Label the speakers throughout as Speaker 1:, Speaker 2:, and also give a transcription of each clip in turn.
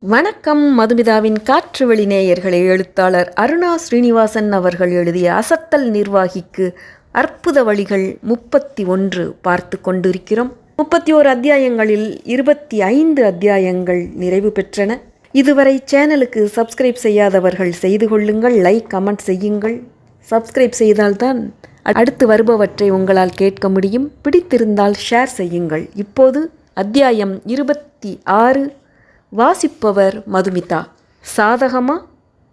Speaker 1: வணக்கம் மதுமிதாவின் காற்று வெளி நேயர்களே. எழுத்தாளர் அருணா ஸ்ரீனிவாசன் அவர்கள் எழுதிய அசத்தல் நிர்வாகிக்கு அற்புத வழிகள் முப்பத்தி ஒன்று பார்த்து கொண்டிருக்கிறோம். முப்பத்தி ஓர் அத்தியாயங்களில் இருபத்தி ஐந்து அத்தியாயங்கள் நிறைவு பெற்றன. இதுவரை சேனலுக்கு சப்ஸ்கிரைப் செய்யாதவர்கள் செய்து கொள்ளுங்கள் லைக் கமெண்ட் செய்யுங்கள். சப்ஸ்கிரைப் செய்தால்தான் அடுத்து வருபவற்றை உங்களால் கேட்க முடியும். பிடித்திருந்தால் ஷேர் செய்யுங்கள். இப்போது அத்தியாயம் இருபத்தி ஆறு வாசிப்பவர் மதுமிதா. சாதகமா?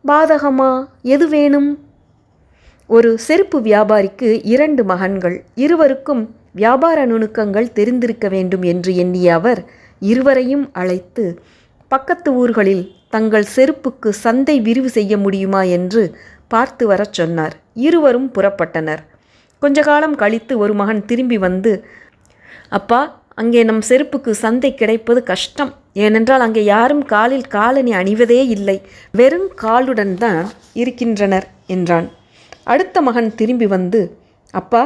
Speaker 1: பாதகமா? எது வேணும்? ஒரு செருப்பு வியாபாரிக்கு இரண்டு மகன்கள். இருவருக்கும் வியாபார நுணுக்கங்கள் தெரிந்திருக்க வேண்டும் என்று எண்ணிய அவர் இருவரையும் அழைத்து பக்கத்து ஊர்களில் தங்கள் செருப்புக்கு சந்தை விரிவு செய்ய முடியுமா? என்று பார்த்து வரச் சொன்னார். இருவரும் புறப்பட்டனர். கொஞ்ச காலம் கழித்து ஒரு மகன் திரும்பி வந்து அப்பா அங்கே நம் செருப்புக்கு சந்தை கிடைப்பது கஷ்டம். ஏனென்றால் அங்கே யாரும் காலில் காலணி அணிவதே இல்லை. வெறும் காலுடன் தான் இருக்கின்றனர் என்றான். அடுத்த மகன் திரும்பி வந்து அப்பா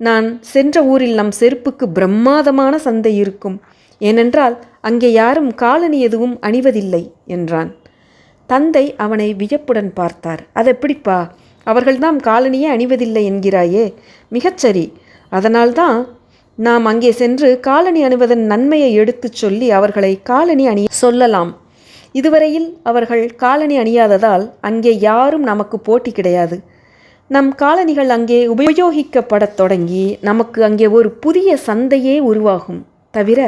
Speaker 1: நான் சென்ற ஊரில் நம் செருப்புக்கு பிரம்மாதமான சந்தை இருக்கும். ஏனென்றால் அங்கே யாரும் காலணி எதுவும் அணிவதில்லை என்றான். தந்தை அவனை வியப்புடன் பார்த்தார். அதெப்படிப்பா அவர்கள்தான் காலணியே அணிவதில்லை என்கிறாயே. மிகச்சரி. அதனால்தான் நாம் அங்கே சென்று காலணி அணிவதன் நன்மையை எடுத்துச் சொல்லி அவர்களை காலணி அணி சொல்லலாம். இதுவரையில் அவர்கள் காலணி அணியாததால் அங்கே யாரும் நமக்கு போட்டி கிடையாது. நம் காலணிகள் அங்கே உபயோகிக்கப்படத் தொடங்கி நமக்கு அங்கே ஒரு புதிய சந்தையே உருவாகும். தவிர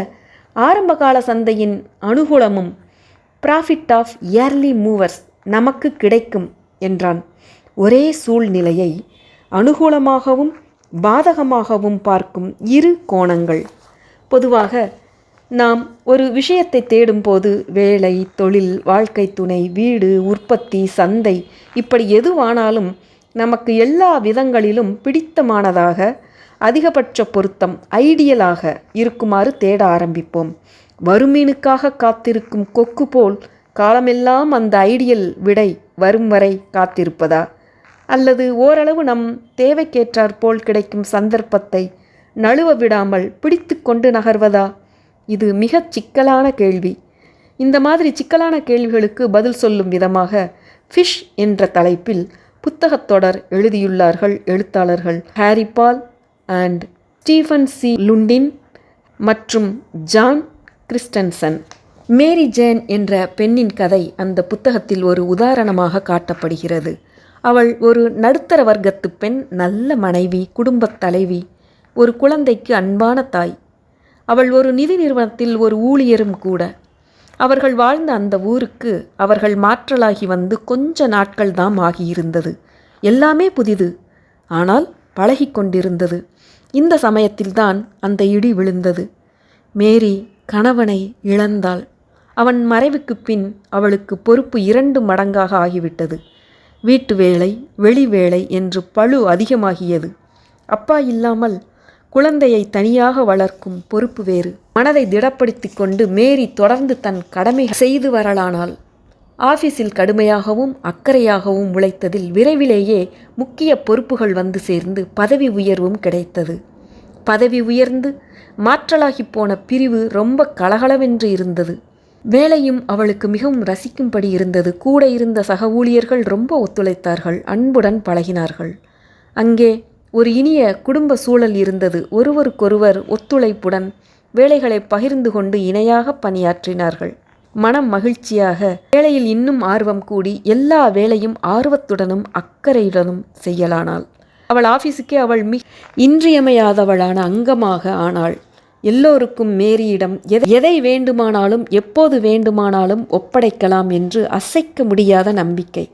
Speaker 1: ஆரம்பகால சந்தையின் அனுகூலமும் ப்ராஃபிட் ஆஃப் இயர்லி மூவர்ஸ் நமக்கு கிடைக்கும் என்றான். ஒரே சூழ்நிலையை அனுகூலமாகவும் பாதகமாகவும் பார்க்கும் இரு கோணங்கள். பொதுவாக நாம் ஒரு விஷயத்தை தேடும்போது வேலை தொழில் வாழ்க்கை துணை வீடு உற்பத்தி சந்தை இப்படி எதுவானாலும் நமக்கு எல்லா விதங்களிலும் பிடித்தமானதாக அதிகபட்ச பொருத்தம் ஐடியலாக இருக்குமாறு தேட ஆரம்பிப்போம். வறுமீனுக்காக காத்திருக்கும் கொக்கு போல் காலமெல்லாம் அந்த ஐடியல் விடை வரும் வரை காத்திருப்பதா? அல்லது ஓரளவு நம் தேவைக்கேற்றாற்போல் கிடைக்கும் சந்தர்ப்பத்தை நழுவ விடாமல் பிடித்து கொண்டு நகர்வதா? இது மிகச் சிக்கலான கேள்வி. இந்த மாதிரி சிக்கலான கேள்விகளுக்கு பதில் சொல்லும் விதமாக ஃபிஷ் என்ற தலைப்பில் புத்தகத் தொடர் எழுதியுள்ளார்கள் எழுத்தாளர்கள் Harry Paul and Stephen C. Lundin மற்றும் ஜான் கிறிஸ்டன்சன். மேரி ஜேன் என்ற பெண்ணின் கதை அந்த புத்தகத்தில் ஒரு உதாரணமாக காட்டப்படுகிறது. அவள் ஒரு நடுத்தர வர்க்கத்து பெண் நல்ல மனைவி குடும்பத் தலைவி ஒரு குழந்தைக்கு அன்பான தாய். அவள் ஒரு நிதி நிறுவனத்தில் ஒரு ஊழியரும் கூட. அவர்கள் வாழ்ந்த அந்த ஊருக்கு அவர்கள் மாற்றலாகி வந்து கொஞ்ச நாட்கள் தாம் ஆகியிருந்தது. எல்லாமே புதிது. ஆனால் பழகி கொண்டிருந்தது. இந்த சமயத்தில்தான் அந்த இடி விழுந்தது. மேரி கணவனை இழந்தாள். அவன் மறைவுக்கு பின் அவளுக்கு பொறுப்பு இரண்டு மடங்காக ஆகிவிட்டது. வீட்டு வேலை வெளி வேலை என்று பழு அதிகமாகியது. அப்பா இல்லாமல் குழந்தையை தனியாக வளர்க்கும் பொறுப்பு வேறு. மனதை திடப்படுத்தி கொண்டு மேரி தொடர்ந்து தன் கடமை செய்து வரலானால் ஆஃபீஸில் கடுமையாகவும் அக்கறையாகவும் உழைத்ததில் விரைவிலேயே முக்கிய பொறுப்புகள் வந்து சேர்ந்து பதவி உயர்வும் கிடைத்தது. பதவி உயர்ந்து மாற்றலாகி போன பிரிவு ரொம்ப கலகலவென்று இருந்தது. வேலையும் அவளுக்கு மிகவும் ரசிக்கும்படி இருந்தது. கூட இருந்த சக ஊழியர்கள் ரொம்ப ஒத்துழைத்தார்கள். அன்புடன் பழகினார்கள். அங்கே ஒரு இனிய குடும்ப சூழல் இருந்தது. ஒருவருக்கொருவர் ஒத்துழைப்புடன் வேலைகளை பகிர்ந்து கொண்டு இணையாக பணியாற்றினார்கள். மனம் மகிழ்ச்சியாக வேலையில் இன்னும் ஆர்வம் கூடி எல்லா வேலையும் ஆர்வத்துடனும் அக்கறையுடனும் செய்யலானாள். அவள் ஆஃபீஸுக்கே அவள் மிக இன்றியமையாதவளான அங்கமாக ஆனாள். எல்லோருக்கும் மேரியிடம் எதை வேண்டுமானாலும் எப்போது வேண்டுமானாலும் ஒப்படைக்கலாம் என்று அசைக்க முடியாத நம்பிக்கை.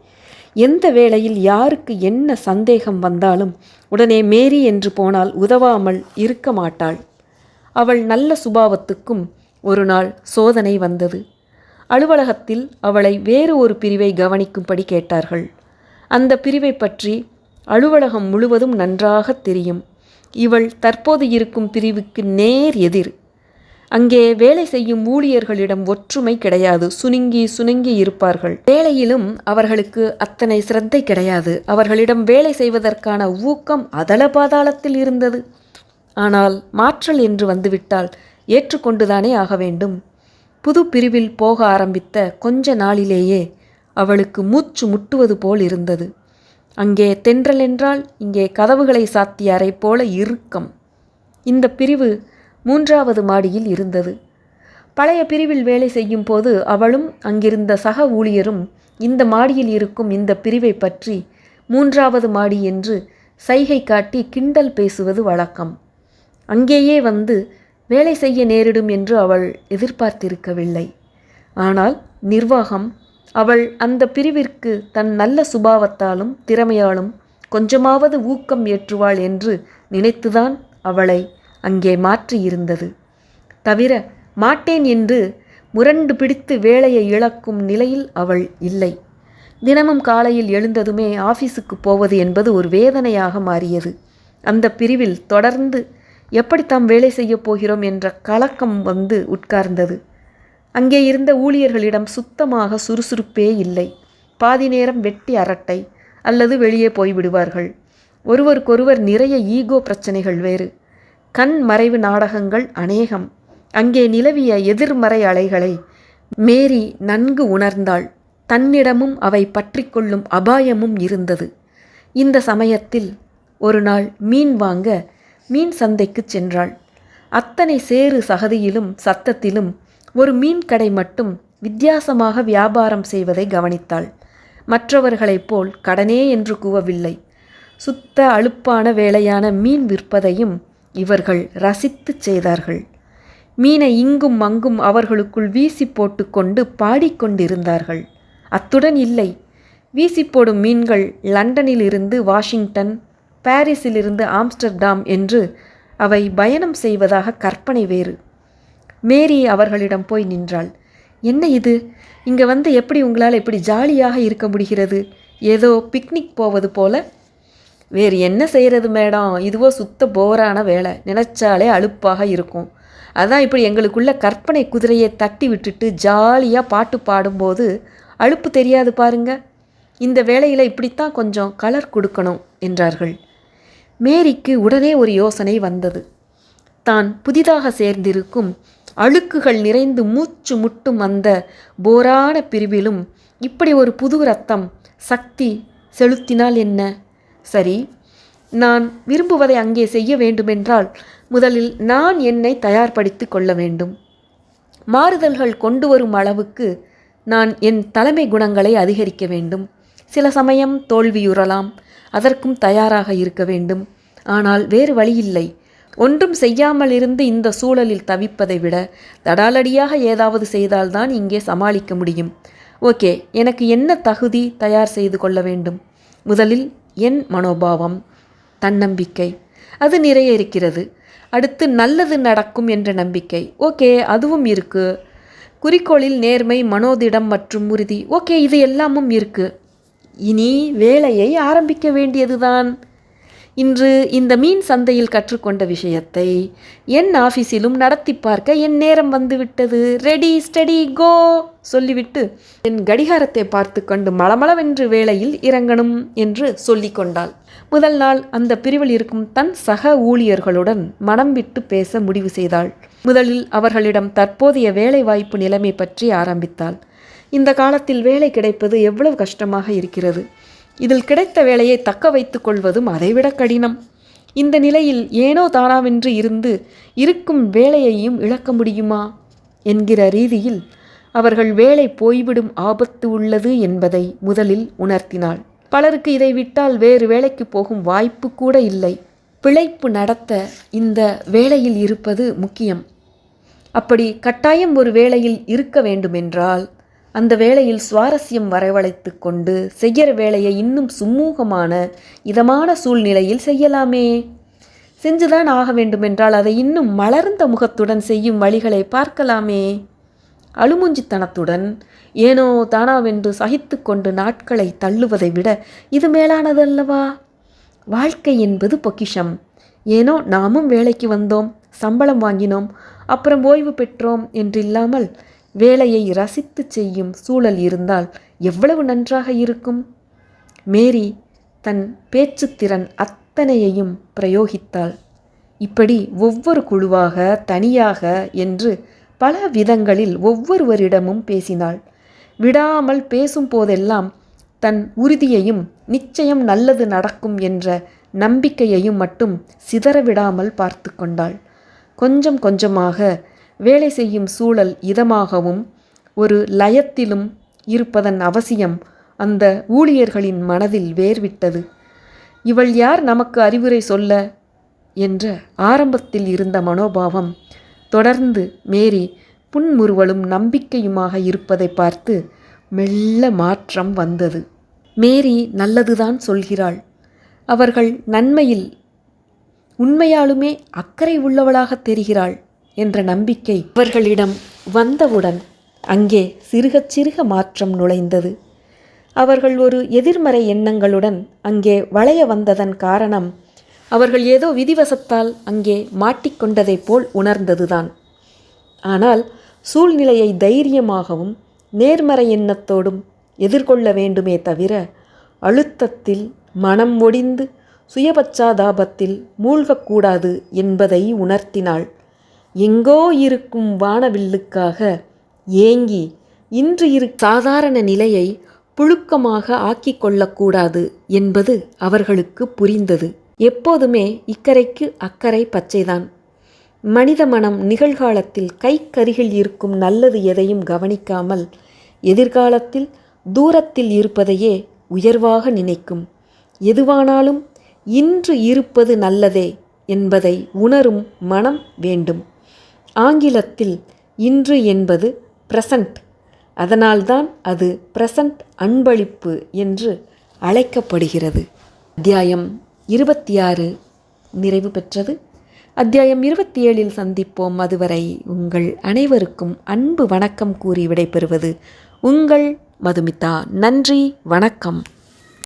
Speaker 1: எந்த வேளையில் யாருக்கு என்ன சந்தேகம் வந்தாலும் உடனே மேரி என்று போனால் உதவாமல் இருக்க மாட்டாள். அவள் நல்ல சுபாவத்துக்கும் ஒரு நாள் சோதனை வந்தது. அலுவலகத்தில் அவளை வேறு ஒரு பிரிவை கவனிக்கும்படி கேட்டார்கள். அந்த பிரிவை பற்றி அலுவலகம் முழுவதும் நன்றாக தெரியும். இவள் தற்போது இருக்கும் பிரிவுக்கு நேர் எதிர். அங்கே வேலை செய்யும் ஊழியர்களிடம் ஒற்றுமை கிடையாது. சுணுங்கி சுனுங்கி இருப்பார்கள். வேலையிலும் அவர்களுக்கு அத்தனை சிரத்தை கிடையாது. அவர்களிடம் வேலை செய்வதற்கான ஊக்கம் அதள பாதாளத்தில் இருந்தது. ஆனால் மாற்றல் என்று வந்துவிட்டால் ஏற்றுக்கொண்டுதானே ஆக வேண்டும். புது பிரிவில் போக ஆரம்பித்த கொஞ்ச நாளிலேயே அவளுக்கு மூச்சு முட்டுவது போல் இருந்தது. அங்கே தென்றல் என்றால் இங்கே கதவுகளை சாத்திய அறை போல இறுக்கம். இந்த பிரிவு மூன்றாவது மாடியில் இருந்தது. பழைய பிரிவில் வேலை செய்யும் போது அவளும் அங்கிருந்த சக ஊழியரும் இந்த மாடியில் இருக்கும் இந்த பிரிவை பற்றி மூன்றாவது மாடி என்று சைகை காட்டி கிண்டல் பேசுவது வழக்கம். அங்கேயே வந்து வேலை செய்ய நேரிடும் என்று அவள் எதிர்பார்த்திருக்கவில்லை. ஆனால் நிர்வாகம் அவள் அந்த பிரிவிற்கு தன் நல்ல சுபாவத்தாலும் திறமையாலும் கொஞ்சமாவது ஊக்கம் ஏற்றுவாள் என்று நினைத்துதான் அவளை அங்கே மாற்றியிருந்தது. தவிர மாட்டேன் என்று முரண்டு பிடித்து வேலையை இழக்கும் நிலையில் அவள் இல்லை. தினமும் காலையில் எழுந்ததுமே ஆஃபீஸுக்கு போவது என்பது ஒரு வேதனையாக மாறியது. அந்த பிரிவில் தொடர்ந்து எப்படி தாம் வேலை செய்யப் போகிறோம் என்ற கலக்கம் வந்து உட்கார்ந்தது. அங்கே இருந்த ஊழியர்களிடம் சுத்தமாக சுறுசுறுப்பே இல்லை. பாதி நேரம் வெட்டி அரட்டை அல்லது வெளியே போய்விடுவார்கள் ஒருவருக்கொருவர் நிறைய ஈகோ பிரச்சனைகள் வேறு. கண் மறைவு நாடகங்கள் அநேகம். அங்கே நிலவிய எதிர்மறை அலைகளை மேரி நன்கு உணர்ந்தாள். தன்னிடமும் அவை பற்றிக்கொள்ளும் அபாயமும் இருந்தது. இந்த சமயத்தில் ஒரு நாள் மீன் வாங்க மீன் சந்தைக்கு சென்றாள். அத்தனை சேறு சகதியிலும் சத்தத்திலும் ஒரு மீன் கடை மட்டும் வித்தியாசமாக வியாபாரம் செய்வதை கவனித்தாள். மற்றவர்களைப் போல் கடனே என்று கூவவில்லை. சுத்த அலுப்பான வேலையான மீன் விற்பதையும் இவர்கள் ரசித்துச் செய்தார்கள். மீனை இங்கும் அங்கும் அவர்களுக்குள் வீசி போட்டுக்கொண்டு பாடிக்கொண்டிருந்தார்கள் அத்துடன் இல்லை. வீசி போடும் மீன்கள் லண்டனிலிருந்து வாஷிங்டன் பாரிஸிலிருந்து ஆம்ஸ்டர்டாம் என்று அவை பயணம் செய்வதாக கற்பனை வேறு. மேரி அவர்களிடம் போய் நின்றாள். என்ன இது? இங்கே வந்து எப்படி உங்களால் இப்படி ஜாலியாக இருக்க முடிகிறது? ஏதோ பிக்னிக் போவது போல? வேறு என்ன செய்கிறது மேடம்? இதுவோ சுத்த போரான வேலை. நினச்சாலே அலுப்பாக இருக்கும். அதான் இப்படி எங்களுக்குள்ள கற்பனை குதிரையை தட்டி விட்டுட்டு ஜாலியாக பாட்டு பாடும்போது அலுப்பு தெரியாது பாருங்க. இந்த வேலையில் இப்படித்தான் கொஞ்சம் கலர் கொடுக்கணும் என்றார்கள். மேரிக்கு உடனே ஒரு யோசனை வந்தது. தான் புதிதாக சேர்ந்திருக்கும் அழுக்குகள் நிறைந்து மூச்சு முட்டும் அந்த போரான பிரிவிலும் இப்படி ஒரு புது ரத்தம் சக்தி செலுத்தினால் என்ன? சரி நான் விரும்புவதை அங்கே செய்ய வேண்டுமென்றால் முதலில் நான் என்னை தயார்படுத்தி கொள்ள வேண்டும். மாறுதல்கள் கொண்டு வரும் அளவுக்கு நான் என் தலைமை குணங்களை அதிகரிக்க வேண்டும். சில சமயம் தோல்வியுறலாம் அதற்கும் தயாராக இருக்க வேண்டும். ஆனால் வேறு வழியில்லை. ஒன்றும் செய்யாமல் இருந்து இந்த சூழலில் தவிப்பதை விட தடாலடியாக ஏதாவது செய்தால்தான் இங்கே சமாளிக்க முடியும். ஓகே எனக்கு என்ன தகுதி தயார் செய்து கொள்ள வேண்டும்? முதலில் என் மனோபாவம் தன்னம்பிக்கை. அது நிறைய இருக்கிறது. அடுத்து நல்லது நடக்கும் என்ற நம்பிக்கை. ஓகே அதுவும் இருக்கு. குறிக்கோளில் நேர்மை மனோதிடம் மற்றும் உறுதி. ஓகே இது எல்லாமும் இருக்கு. இனி வேலையை ஆரம்பிக்க வேண்டியதுதான். இன்று இந்த மீன் சந்தையில் கற்றுக்கொண்ட விஷயத்தை என் ஆஃபீஸிலும் நடத்தி பார்க்க என் நேரம் வந்துவிட்டது. ரெடி ஸ்டடி கோ சொல்லிவிட்டு என் கடிகாரத்தை பார்த்து கொண்டு மளமளவென்று வேளையில் இறங்கணும் என்று சொல்லி கொண்டாள். முதல் நாள் அந்த பிரிவில் இருக்கும் தன் சக ஊழியர்களுடன் மனம் விட்டு பேச முடிவு செய்தாள். முதலில் அவர்களிடம் தற்போதைய வேலைவாய்ப்பு நிலைமை பற்றி ஆரம்பித்தாள். இந்த காலத்தில் வேலை கிடைப்பது எவ்வளவு கஷ்டமாக இருக்கிறது? இதில் கிடைத்த வேலையை தக்க வைத்து கொள்வதும் அதைவிட கடினம். இந்த நிலையில் ஏனோ தானாவென்று இருந்து இருக்கும் வேலையையும் இழக்க முடியுமா? என்கிற ரீதியில் அவர்கள் வேலை போய்விடும் ஆபத்து உள்ளது என்பதை முதலில் உணர்த்தினாள். பலருக்கு இதை விட்டால் வேறு வேலைக்கு போகும் வாய்ப்பு கூட இல்லை. பிழைப்பு நடத்த இந்த வேலையில் இருப்பது முக்கியம். அப்படி கட்டாயம் ஒரு வேலையில் இருக்க வேண்டுமென்றால் அந்த வேளையில் சுவாரஸ்யம் வரவழைத்து கொண்டு செய்கிற வேலையை இன்னும் சுமூகமான இதமான சூழ்நிலையில் செய்யலாமே. செஞ்சுதான் ஆக வேண்டுமென்றால் அதை இன்னும் மலர்ந்த முகத்துடன் செய்யும் வழிகளை பார்க்கலாமே. அழுமுஞ்சித்தனத்துடன் ஏனோ தானாவென்று சகித்து கொண்டு நாட்களை தள்ளுவதை விட இது மேலானதல்லவா? வாழ்க்கை என்பது பொக்கிஷம். ஏனோ நாமும் வேலைக்கு வந்தோம் சம்பளம் வாங்கினோம் அப்புறம் ஓய்வு பெற்றோம் என்றில்லாமல் வேலையை ரசித்து செய்யும் சூழல் இருந்தால் எவ்வளவு நன்றாக இருக்கும்? மேரி தன் பேச்சுத்திறன் அத்தனையையும் பிரயோகித்தாள். இப்படி ஒவ்வொரு குழுவாக தனியாக என்று பல விதங்களில் ஒவ்வொருவரிடமும் பேசினாள். விடாமல் பேசும் போதெல்லாம் தன் உறுதியையும் நிச்சயம் நல்லது நடக்கும் என்ற நம்பிக்கையையும் மட்டும் சிதறவிடாமல் பார்த்து கொண்டாள். கொஞ்சம் கொஞ்சமாக வேலை செய்யும் சூழல் இதமாகவும் ஒரு லயத்திலும் இருப்பதன் அவசியம் அந்த ஊழியர்களின் மனதில் வேர்விட்டது. இவள் யார் நமக்கு அறிவுரை சொல்ல? என்ற ஆரம்பத்தில் இருந்த மனோபாவம் தொடர்ந்து மேரி புன்முறுவலும் நம்பிக்கையுமாக இருப்பதை பார்த்து மெல்ல மாற்றம் வந்தது. மேரி நல்லதுதான் சொல்கிறாள். அவர்கள் நன்மையில் உண்மையாலுமே அக்கறை உள்ளவளாக தெரிகிறாள். என்ற நம்பிக்கை அவர்களிடம் வந்தவுடன் அங்கே சிறுகச் சிறுக மாற்றம் நுழைந்தது. அவர்கள் ஒரு எதிர்மறை எண்ணங்களுடன் அங்கே வளைய வந்ததன் காரணம் அவர்கள் ஏதோ விதிவசத்தால் அங்கே மாட்டிக்கொண்டதைப் போல் உணர்ந்ததுதான். ஆனால் சூழ்நிலையை தைரியமாகவும் நேர்மறை எண்ணத்தோடும் எதிர்கொள்ள வேண்டுமே தவிர அழுத்தத்தில் மனம் ஒடிந்து சுயபச்சாதாபத்தில் மூழ்கக்கூடாது என்பதை உணர்த்தினாள். எங்கோ இருக்கும் வானவில்லுக்காக ஏங்கி இன்று இரு சாதாரண நிலையை புழுக்கமாக ஆக்கிக் கொள்ளக்கூடாது என்பது அவர்களுக்கு புரிந்தது. எப்போதுமே இக்கரைக்கு அக்கறை பச்சைதான். மனித மனம் நிகழ்காலத்தில் கைக்கருகில் இருக்கும் நல்லது எதையும் கவனிக்காமல் எதிர்காலத்தில் தூரத்தில் இருப்பதையே உயர்வாக நினைக்கும். எதுவானாலும் இன்று இருப்பது நல்லதே என்பதை உணரும் மனம் வேண்டும். ஆங்கிலத்தில் இன்று என்பது பிரசன்ட் அதனால்தான் அது பிரசன்ட் அன்பளிப்பு என்று அழைக்கப்படுகிறது. அத்தியாயம் இருபத்தி ஆறு நிறைவு பெற்றது. அத்தியாயம் இருபத்தி ஏழில் சந்திப்போம். அதுவரை உங்கள் அனைவருக்கும் அன்பு வணக்கம் கூறி விடைபெறுவது உங்கள் மதுமிதா. நன்றி வணக்கம்.